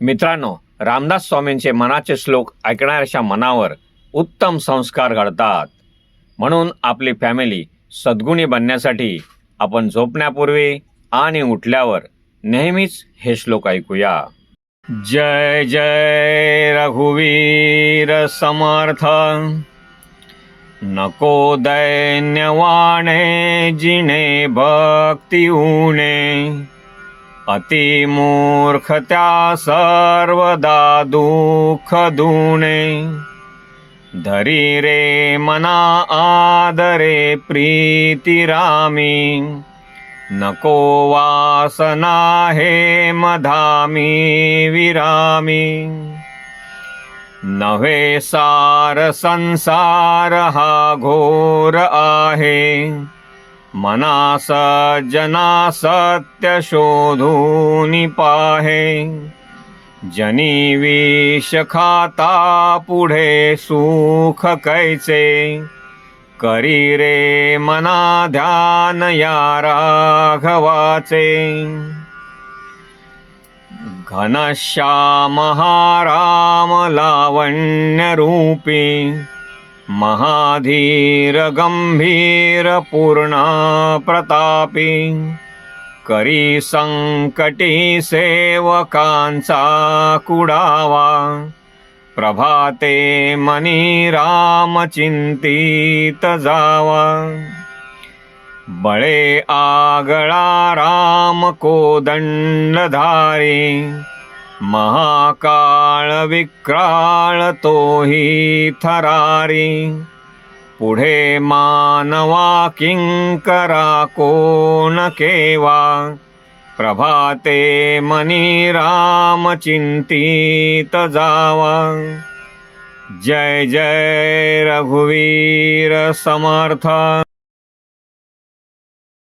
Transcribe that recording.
मित्रांनो रामदास स्वामींचे मनाचे श्लोक ऐकणाऱ्याच्या मनावर उत्तम संस्कार घडतात. म्हणून आपली फॅमिली सद्गुणी बनण्यासाठी आपण झोपण्यापूर्वी आणि उठल्यावर नेहमीच हे श्लोक ऐकूया. जय जय रघुवीर समर्थ. नको दैन्यवाणे जिणे भक्ती उणे अतिमूर्ख त्या सर्वदा दुःख दुणे। धरी रे मना आदरे प्रीती रामी। नको वासना हे मधामी विरामी। नव्हे सार संसार हा घोर आहे। मनास जना सत्य पाहे। जनी विष खाता पुढे सुख कैचे करी रे मना ध्यान या राघवाचे। घनश्याम हा राम लावण्य रूपी महाधीर गंभीर पूर्ण प्रतापी करी संकटी सेवकांचा कुडावा प्रभाते मनी राम चिंतित जावा. बळे आगळा राम कोदंडधारी महाकाळ विक्राळ तोही थरारी. पुढे मानवा किंकरा कोण केवा? प्रभाते मनी राम चिंतित जावा. जय जय रघुवीर समर्थ.